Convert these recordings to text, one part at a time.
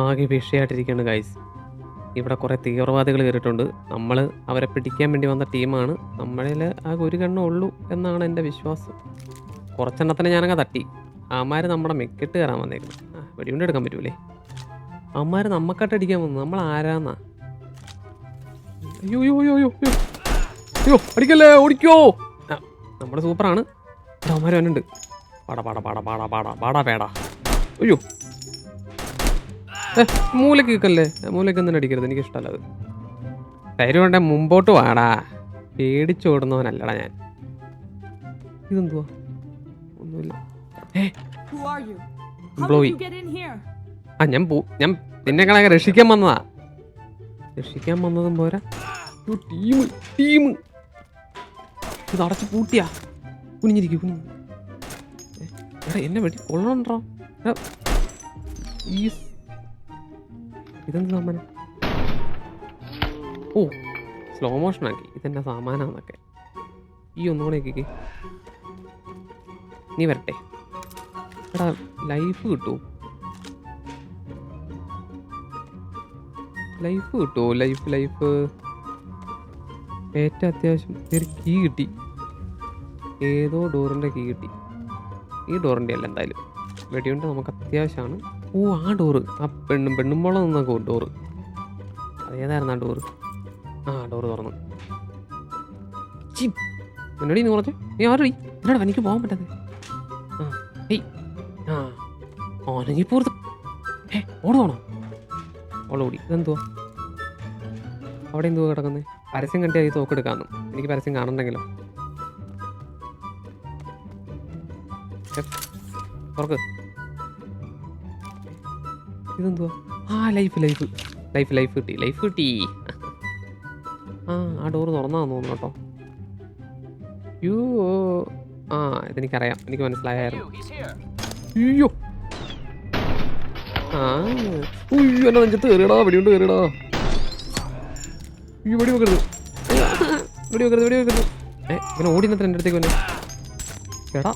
ആകെ വിഷയമായിട്ടിരിക്കുകയാണ് ഗൈസ് ഇവിടെ കുറേ തീവ്രവാദികൾ കയറിയിട്ടുണ്ട് നമ്മൾ അവരെ പിടിക്കാൻ വേണ്ടി വന്ന ടീമാണ്. നമ്മളിൽ ആകെ ഒരു കണ്ണേ ഉള്ളൂ എന്നാണ് എന്റെ വിശ്വാസം. കുറച്ചെണ്ണത്തിനെ ഞാനങ്ങ് തട്ടി. അമ്മാർ നമ്മുടെ മെക്കിട്ട് കയറാൻ വന്നേക്കുന്നു. ആ വെടികൊണ്ട് എടുക്കാൻ പറ്റൂലേ? അമ്മാർ നമുക്കായിട്ട് അടിക്കാൻ വന്നു. നമ്മൾ ആരാന്നാ അയ്യോ അയ്യോ അയ്യോ അയ്യോ. അയ്യോ അടിക്കല്ലേ? ഓടിക്കോ. നമ്മുടെ സൂപ്പറാണ്. അമ്മാർ വന്നുണ്ട് പാടാ പാടാ പാടാ പാടാ പാടാ പാടാ പേടാ. അയ്യോ. മൂലക്ക് നിൽക്കല്ലേ മൂലക്ക് ഒന്നും അടിക്കരുത്. എനിക്ക് ഇഷ്ടമല്ല അത്. ധൈര്യം വേണ്ട മുമ്പോട്ട് വാടാ. പേടിച്ചോടുന്നവനല്ലടാ ഞാൻ. ഇതെന്തുവാ? ഒന്നുമില്ല. here? ആ ഞാൻ പോ ഞാൻ നിന്നെ കണക്കെ രക്ഷിക്കാൻ വന്നതാ. രക്ഷിക്കാൻ വന്നതും പോരാ. ടീം ടീം ഇത് അടച്ച് പൂട്ടിയാ. കുനിഞ്ഞിരിക്കും കുനിഞ്ഞു എടാ എന്നെ വെടി കൊള്ളണോ ഈ ഇതെന്ത് സാമാനം? ഓ സ്ലോ മോഷൻ ആക്കി. ഇതെന്നെ സാമാനാന്നൊക്കെ. ഈ ഒന്നും കൂടെ ആക്കിക്ക് നീ വരട്ടെ. എടാ ലൈഫ് കിട്ടുമോ ലൈഫ് കിട്ടുമോ ലൈഫ് ലൈഫ് ഏറ്റവും അത്യാവശ്യം ഒരു കീ കിട്ടി. ഏതോ ഡോറിന്റെ കീ കിട്ടി. ഈ ഡോറിന്റെ അല്ല എന്തായാലും. വെടിയുണ്ട് നമുക്ക് അത്യാവശ്യമാണ്. ഓ ആ ഡോറ്. ആ പെണ്ണും പെണ്ണും പെണ്ണുമ്പോളം നിന്ന ഡോറ്. അതേതായിരുന്നു ആ ഡോറ്? ആ ഡോറ് തുറന്നു. എന്നോട് നീ കുറച്ച് നീ ആരോടി? എന്നോട് എനിക്ക് പോകാൻ പറ്റാതെ ആ ഏയ് ആ ഓനങ്ങി പൂർത്ത് ഏ ഓടുവാണോ ഓളോടി ഇതെന്തുവാ? അവിടെ എന്തുവാ കിടക്കുന്നത് പരസ്യം കണ്ടി ഈ തോക്കെടുക്കാന്നു എനിക്ക് പരസ്യം കാണണ്ടെങ്കിലോ? തുറക്ക്. ഇതെന്തുവാ? ആ ലൈഫ് ലൈഫ്. ലൈഫ് ലൈഫ് കിട്ടി ലൈഫ് കിട്ടി. ആ ആ ഡോറ് തുറന്നാന്ന് തോന്നുന്നു കേട്ടോ. യോ ആ ഇതെനിക്കറിയാം. എനിക്ക് മനസ്സിലായായിരുന്നു. അയ്യോ. ആ. ഉയ്യോ എന്നെ നെഞ്ചത്ത് കയറിയടാ. വെടിയുണ്ട് കയറിയടാ. ഈ വെടി വെക്കരുത്. വെടി വെക്കരുത് വെടി വെക്കരുത്. ഏ ഇവനെ ഓടി നിന്നിട്ട് എന്റെ അടുത്തേക്ക് വന്നെ. എടാ.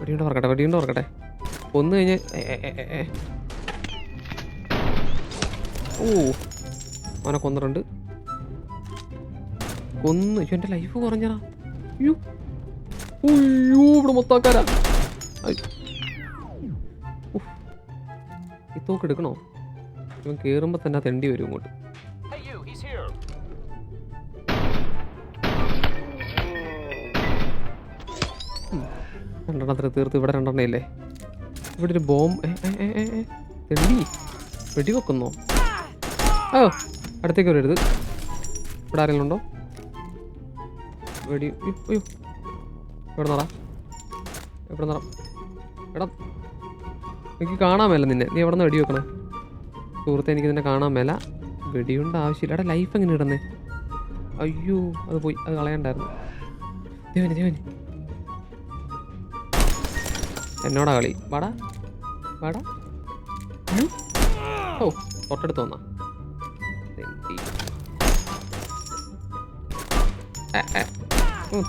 വെടിയുണ്ട് പറക്കട്ടെ വെടിയുണ്ട് പറക്കട്ടെ ഒന്ന് കഴിഞ്ഞ്. ഓ അവനെ കൊന്നിട്ടുണ്ട്. കൊന്ന്. എന്റെ ലൈഫ് കുറഞ്ഞടാ അയ്യോ. അയ്യോ ഇവിടെ മൊത്താക്കാരാ. ഈ തോക്ക് എടുക്കണോ? ഇവൻ കേറുമ്പോ തന്നെ തെണ്ടി വരും ഇങ്ങോട്ട്. രണ്ടെണ്ണത്തിന് തീർത്ത് ഇവിടെ രണ്ടെണ്ണം ഇല്ലേ? ഇവിടെ ഒരു ബോംബ്. തെണ്ടി. വെടി വെക്കുന്നോ ഓ അടുത്തേക്ക് വരരുത്. ഇവിടെ ആരെങ്കിലും ഉണ്ടോ? വെടി അയ്യോ എവിടെ നടാ. എവിടെ നടാം. എടാ എനിക്ക് കാണാൻ മേല നിന്നെ. നീ എവിടെ നിന്ന് വെടി വെക്കണേ സുഹൃത്തെ എനിക്ക് നിന്നെ കാണാൻ മേല. വെടിയുണ്ട് ആവശ്യമില്ല. എടാ ലൈഫ് എങ്ങനെ ഇടുന്നേ? അയ്യോ അത് പോയി. അത് കളയണ്ടായിരുന്നു. ദേവന് ദേവന്. എന്നോടാ കളി. വാടാ. വാടാ. ഓ തൊട്ടടുത്ത് വന്നാ.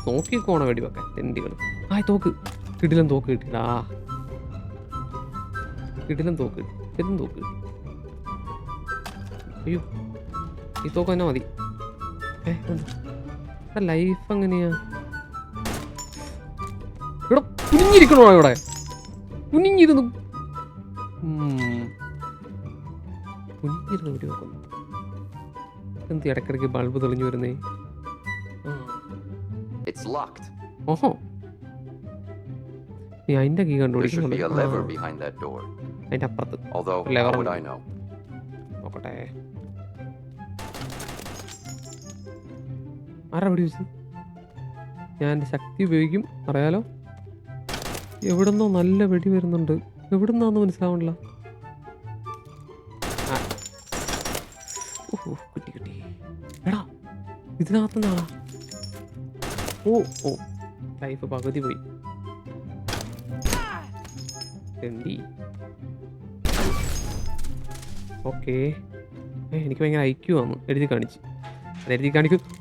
നോക്കിക്കോണ വെടി വെക്കാൻ തെണ്ടികൾ ആ തോക്ക്. കിടിലം തോക്ക് കിട്ടിടാ കിടിലം തോക്ക്. കിട്ടി തോക്ക്. അയ്യോ. ഈ തോക്ക് തന്നെ മതി. ലൈഫ് എങ്ങനെയാ? ഇവിടെ കുഞ്ഞിരിക്കണോ ഇവിടെ? കുനിഞ്ഞിരുന്നു. കുനിഞ്ഞിരുന്ന് വെടി വെക്കുന്നു എന്ത് ഇടയ്ക്കിടയ്ക്ക് ബൾബ് തെളിഞ്ഞു വരുന്നേ. ഓഹോ. നീ അതിന്റെ കീ door. അതിന്റെ അപ്പുറത്ത്. നോക്കട്ടെ. ആരാ വെടി ഞാൻ എന്റെ ശക്തി ഉപയോഗിക്കും. അറിയാലോ. എവിടുന്നോ നല്ല വെടി വരുന്നുണ്ട്. എവിടുന്നാന്ന് മനസ്സിലാവണില്ല. കുട്ടി കിട്ടി. എടാ ഇതിനകത്തുനിന്നാണ് ഓ ഓ. ലൈഫ് പകുതി പോയി. എന്തി? ഓക്കേ. എനിക്ക് ഭയങ്കര ഐക്യു ആണ്. എഴുതി കാണിച്ച്. അത് എഴുതി കാണിക്കും.